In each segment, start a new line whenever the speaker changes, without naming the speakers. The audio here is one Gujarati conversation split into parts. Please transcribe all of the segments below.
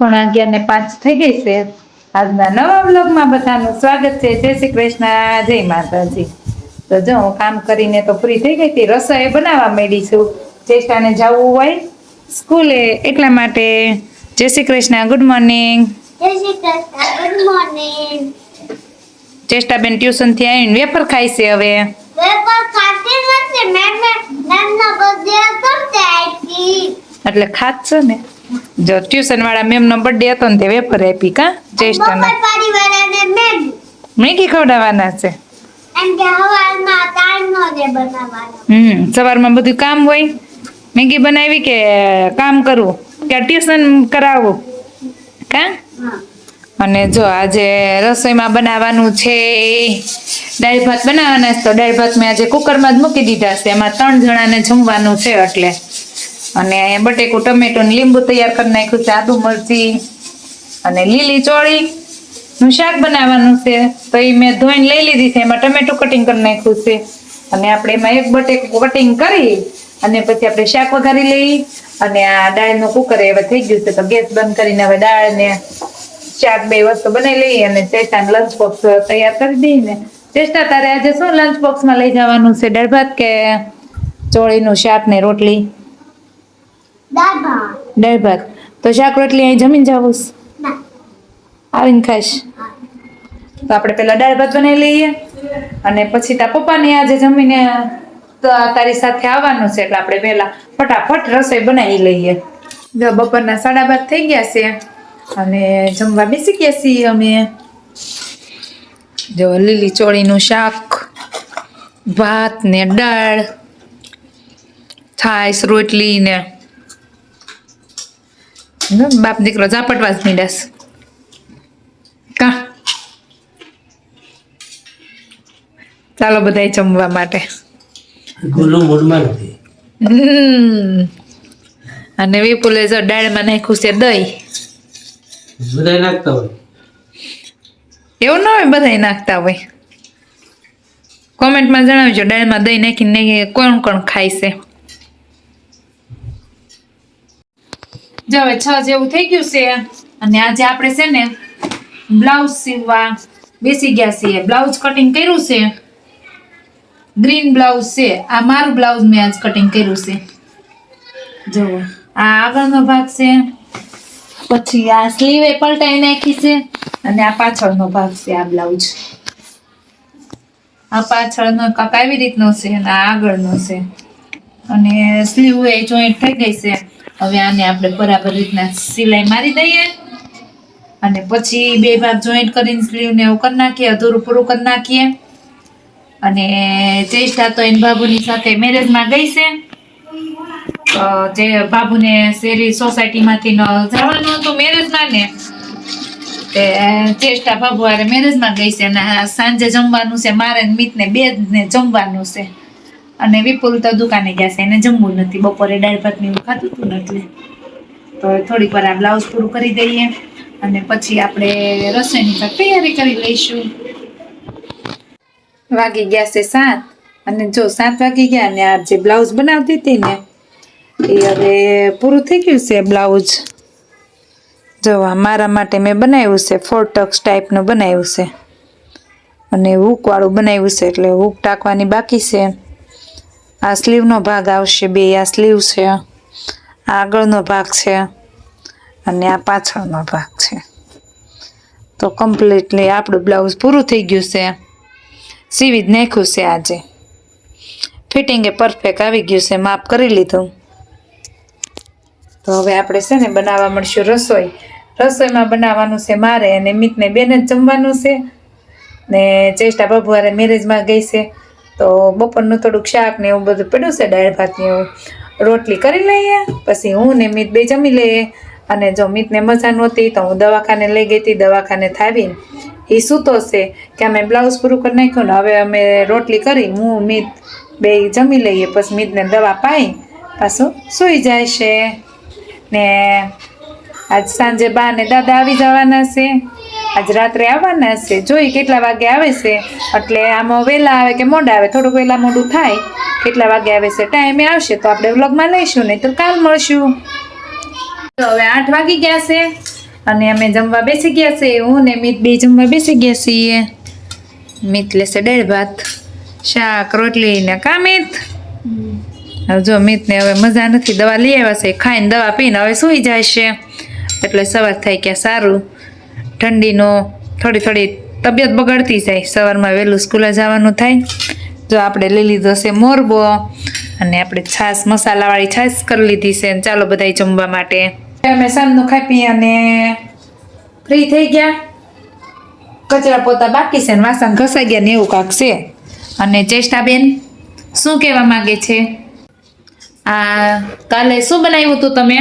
પોણા અગિયાર ને પાંચ થઈ ગઈ છે. આજના નવા બ્લોગમાં બધાનું સ્વાગત છે. જય શ્રી કૃષ્ણ. જય માતાજી. તો જો હું કામ કરીને તો ફ્રી થઈ ગઈ હતી. રસોઈ બનાવવા માંડી છું. ચેષ્ટાને જવું હોય સ્કૂલે એટલા માટે જય Shri Krishna. Good morning.
Jai Shri Krishna. Good morning.
ચેષ્ટાબેન ટ્યુશનથી આવીને વેફર ખાય છે હવે.
ખાતી નથી. મેં બર્થડે
એટલે ખાત છે ને. જો ટ્યુશન વાળા મેમનો બર્થડે હતો ને તે વેફર આપી કા
બપોર
મેગી ખવડાવવાના છે? હમ સવારમાં બધું કામ હોય. મેગી બનાવી કે કામ કરવું કે ટ્યુશન કરાવવું કા?
હા.
અને જો આજે રસોઈમાં બનાવવાનું છે દાળ ભાત બનાવવાના છે તો દાળ ભાત મેં આજે કુકરમાં જ મૂકી દીધા છે. એમાં ત્રણ જણાને જમવાનું છે એટલે. અને બટેકું, ટમેટું લીંબુ તૈયાર કરી નાખ્યું છે, આદુ મરચી અને લીલી ચોળી નું શાક બનાવવાનું છે. તો એ મેં ધોઈને લઈ લીધી છે, એમાં ટમેટું કટિંગ કરી નાખ્યું છે. અને આપણે એમાં એક બટેકું કટિંગ કરી અને પછી આપણે શાક વઘારી લઈ અને આ દાળનું કુકર હવે થઈ ગયું છે, તો ગેસ બંધ કરીને હવે દાળ ને શાક બે વસ્તુ બનાવી લઈએ અને ચેસ્ટાને લંચ બોક્સ તૈયાર કરી દઈએ ને. ચેસ્ટા તારે આજે શું લંચ બોક્સમાં લઈ જવાનું છે? દાળ ભાત કે ચોળીનું શાક ને રોટલી? દાળ ભાત. તો શાક રોટલી અહીં જમીન જાવું આવીને ખાઈશ. તો આપણે પેલા દાળ ભાત બનાવી લઈએ અને પછી તાર પપ્પાને આજે જમીને તારી સાથે આવવાનું છે એટલે આપણે પહેલા ફટાફટ રસોઈ બનાવી લઈએ. જો બપોરના સાડા બાર થઈ ગયા છે અને જમવા બેસી ગયા છીએ અમે. જો લીલી ચોળીનું શાક ભાત ને દાળ છાશ રોટલી ને બાપ દીકરો ઝાપટવા જ મીડાસ કા? ચાલો બધાય જમવા માટે. અને વિપુલે જો દાળમાં નાખ્યું છે દહીં.
બધા નાખતા હોય.
એવું ના હોય બધાય નાખતા હોય. કોમેન્ટમાં જણાવજો દાળમાં દહીં નાખીને કોણ કોણ ખાય છે. જો હવે છ જેવું થઈ ગયું છે અને આજે આપણે છે ને બ્લાઉઝ સીવવા બેસી ગયા છીએ. બ્લાઉઝ કટિંગ કર્યું છે. ગ્રીન બ્લાઉઝ છે. આ મારું બ્લાઉઝ મેં આજ કટિંગ કર્યું છે. જો આ આગળનો ભાગ છે. પછી આ સ્લીવે પલટાઈ નાખી છે અને આ પાછળનો ભાગ છે આ બ્લાઉઝ. આ પાછળનો કાંક આવી રીતનો છે અને આ આગળનો છે. અને સ્લીવ એ જોઈન્ટ થઈ ગઈ છે. હવે આને આપણે બરાબર રીતના સિલાઈ મારી દઈએ. અને પછી બે ભાગ જોઈન્ટ કરીને સ્લીવને એવું કરી નાખીએ, અધૂરું પૂરું કરી નાખીએ. અને ચેષ્ટા તો એન બાબુની સાથે મેરેજમાં ગઈ છે. તો જે બાબુને શેરી સોસાયટીમાંથી જવાનું હતું મેરેજમાં ને, તે ચેષ્ટા બાબુ હારે મેરેજમાં ગઈ છે અને સાંજે જમવાનું છે, મારે મિતને બે ને જમવાનું છે. અને વિપુલ તો દુકાને ગયા છે, એને જમવું નથી. બપોરે દાળ ભાત ને એવું ખાતું હતું એટલે. તો થોડીક વાર આ બ્લાઉઝ પૂરું કરી દઈએ અને પછી આપણે રસોઈની તૈયારી કરી લઈશું. વાગી ગયા છે સાત અને જો સાત વાગી ગયા ને આ જે બ્લાઉઝ બનાવતી હતી ને, એ હવે પૂરું થઈ ગયું છે બ્લાઉઝ. જો મારા માટે મેં બનાવ્યું છે, ફોર ટક્સ ટાઈપનું બનાવ્યું છે. અને હૂકવાળું બનાવ્યું છે, એટલે હૂક ટાંકવાની બાકી છે. આ સ્લીવનો ભાગ આવશે બે, આ સ્લીવ છે, આગળનો ભાગ છે અને આ પાછળનો ભાગ છે. તો કમ્પ્લીટલી આપણું બ્લાઉઝ પૂરું થઈ ગયું છે. સીવી જ નાખ્યું છે આજે. ફિટિંગે પરફેક્ટ આવી ગયું છે, માપ કરી લીધું. તો હવે આપણે છે ને બનાવવા મળશું રસોઈ. રસોઈમાં બનાવવાનું છે મારે અને મિતને બેને જ જમવાનું છે. ને ચેષ્ટા બાબુવારે મેરેજમાં ગઈ છે. તો બપોરનું થોડુંક શાક ને એવું બધું પડ્યું છે, દાળ ભાત એવું. રોટલી કરી લઈએ, પછી હું ને મિત બે જમી લઈએ. અને જો મિતને મજા નહોતી તો હું દવાખાને લઈ ગઈ હતી, દવાખાને થાવીને એ સૂતો છે કે અમે બ્લાઉઝ પૂરું કરી નાખ્યું ને હવે અમે રોટલી કરી, હું, મિત બે જમી લઈએ. પછી મિતને દવા પાઈ, પાછું સૂઈ જાય છે. ને આજ સાંજે બા ને દાદા આવી જવાના છે. આજ રાત્રે આવવાના છે. જોઈ કેટલા વાગે આવે છે. એટલે આમાં વહેલા આવે કે મોડા આવે. થોડુંક વહેલા મોડું થાય. કેટલા વાગે આવે છે? ટાઈમે આવશે તો આપણે વ્લોગમાં લઈશું નહીં તો કાલ મળશું. તો હવે આઠ વાગી ગયા છે અને અમે જમવા બેસી ગયા છીએ હું ને મિત બે જમવા બેસી ગયા છીએ. મિત લેશે દાળ ભાત, શાક, રોટલી ને કા મિત? હવે જો મિતને હવે મજા નથી. દવા લઈ આવ્યા છે. ખાઈને દવા પીને હવે સૂઈ જાય છે. એટલે સવાર થાય કે સારું. ઠંડીનો થોડી થોડી તબિયત બગડતી જાય. સવારમાં વહેલું સ્કૂલે જવાનું થાય. જો આપણે લઈ લીધો છે મોરબો અને આપણે છાશ, મસાલાવાળી છાશ કરી લીધી છે ચાલો બધાય જમવા માટે. અમે સાંજનું ખાઈ પી અને ફ્રી થઈ ગયા. કચરા પોતા બાકી છે ને વાસણ ઘસાઈ ગયા ને એવું કાંક છે. અને ચેષ્ટાબેન શું કહેવા માગે છે? આ કાલે શું બનાવ્યું હતું તમે?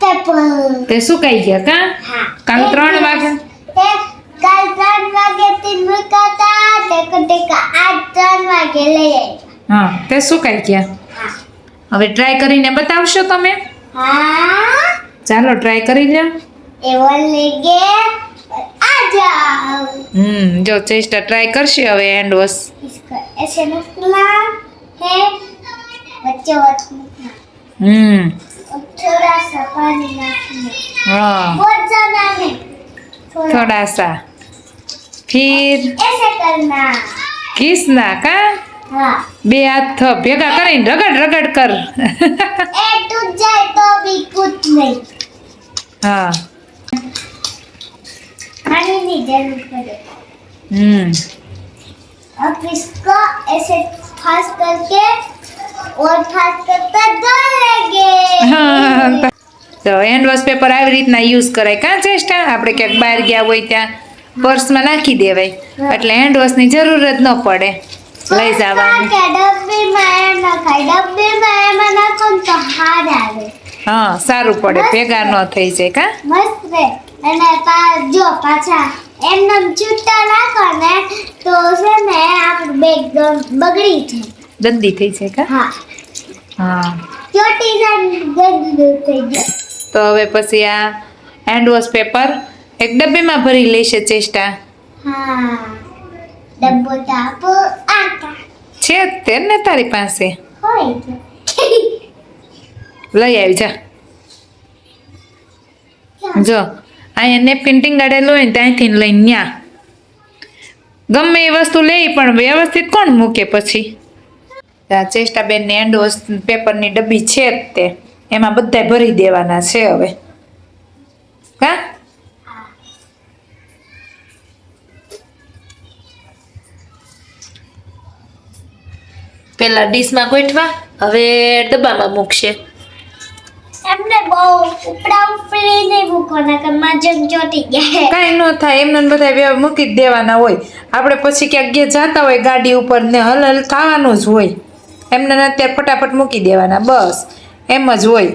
તે શું કહી ગયા કા? કાલ ત્રણ વાગે?
કાલ ત્રણ વાગે તીન મુકાતા તે કટેકા આજ ત્રણ વાગે લઈ આવી
હા તે શું કહી
ગયા
હવે ટ્રાય કરીને બતાવશો તમે?
હા.
ચાલો ટ્રાય કરી લે
એવો લેગે. આજા
હમ જો ચેષ્ટા ટ્રાય કરશે હવે હેન્ડ વોશ
એસે નકલા હે. વચ્ચે વચ્ચે
હમ.
थोड़ा सा पानी नाखना।
हाँ।
बहुत ज़्यादा नहीं थोड़ा,
थोड़ा सा। फिर?
ऐसे करना।
घिसना का?
हाँ।
बे हाथ तो भेगा कर रगड़ रगड़ कर।
ए टूट जाए तो भी कुछ नहीं।
हाँ।
पानी की ज़रूरत पड़े।
हम्म।
अब इसको ऐसे फास्ट करके
તો હેન્ડ વોશ પેપર આવી રીતના યુઝ કરાય. કાં ચેષ્ટા આપણે ક્યાંક બહાર ગયા હોય ત્યાં પર્સમાં નાખી દેવાય. એટલે હેન્ડ વોશની જરૂર જ ન પડે. લઈ જવાનું.
એમ એમાં
હા સારું પડે. ભેગા ન થઈ જાય કા?
મસ્ત રહે અને જો પાછા એમને છૂટા ને તો છે ને આપણું બેગ બગડી જાય.
ગંદી થઈ છે કા?
હા.
હા. તો હવે પછી આ હેન્ડ વોશ પેપર એક ડબ્બીમાં ભરી લેશે
આટા.
છે જ તે ને તારી પાસે? લઈ આવી જા. જો અહીંયા નેપકિન ટીંગાડેલું હોય ને ત્યાંથી લઈને ન્યા. ગમે એ વસ્તુ લે પણ વ્યવસ્થિત કોણ મૂકે પછી? હેન્ડ વોશ પેપરની ડબ્બી છે જ તે. એમાં બધાય ભરી દેવાના છે હવે. હા? પેલા ડીશમાં ગોઠવા હવે ડબ્બામાં મૂકશે.
એમને બહુ ઉપડા ઉપડી નહીં મૂકવાના કે માજમ ચોટી ગયા.
કાંઈ ન થાય એમને બધા વ્યવ મૂકી જ દેવાના હોય. આપણે પછી ક્યાંક ગયા જતા હોય ગાડી ઉપર ને હલ હલ થવાનું જ હોય. એમને અત્યારે ફટાફટ મૂકી દેવાના બસ. એમ જ હોય.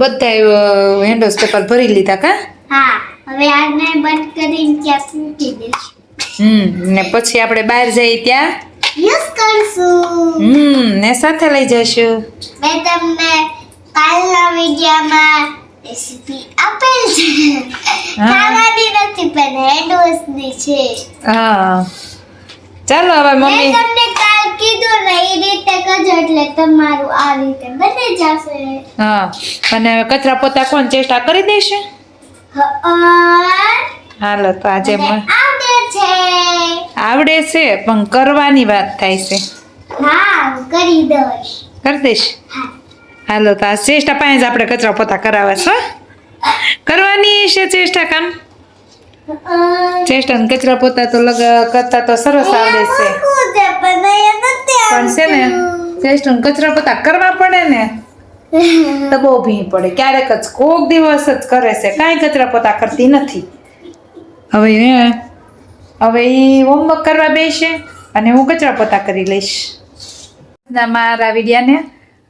બધા હેન્ડોસ પેપર ભરી લીધા કા?
હા હવે આને બંધ કરીને ક્યાંક મૂકી દઈશું.
હમ ને પછી આપણે બહાર જઈએ ત્યાં?
યુઝ કરશું.
હમ ને સાથે લઈ જઈશું.
મેં તમને કાલના વિડીયોમાં રેસીપી આપેલ છે. ખાવાની નથી પણ હેન્ડ વોશની છે.
હા. ચાલો હવે
મેં
મમ્મી.
તમને કાલ કીધું ને એ રીતે કરજો એટલે તમારું આ રીતે બની જશે.
હા. અને હવે કચરા પોતા કોણ ચેષ્ટા કરી દેશે? હાલો તો આજે
આવડે છે.
આવડે છે પણ કરવાની વાત થાય છે.
હા કરી દઈશ.
કરી દઈશ?
હા.
હાલો, તો આ ચેષ્ટા પાસે જ આપણે કચરા પોતા કરાવે છે કરવાની છે ચેષ્ટા કામ? ચેષ્ટા કચરા પોતા તો લગ, કરતા તો સરસ આવડે છે.
પણ
છે ને. ચેષ્ટા કચરા પોતા કરવા પડે ને, તો બહુ ભીણ પડે. ક્યારેક જ કોક દિવસ જ કરે છે. કાંઈ કચરા પોતા કરતી નથી. હવે હવે એ હોમવર્ક કરવા બેસે અને હું કચરા પોતા કરી લઈશ. મારા વિડીયાને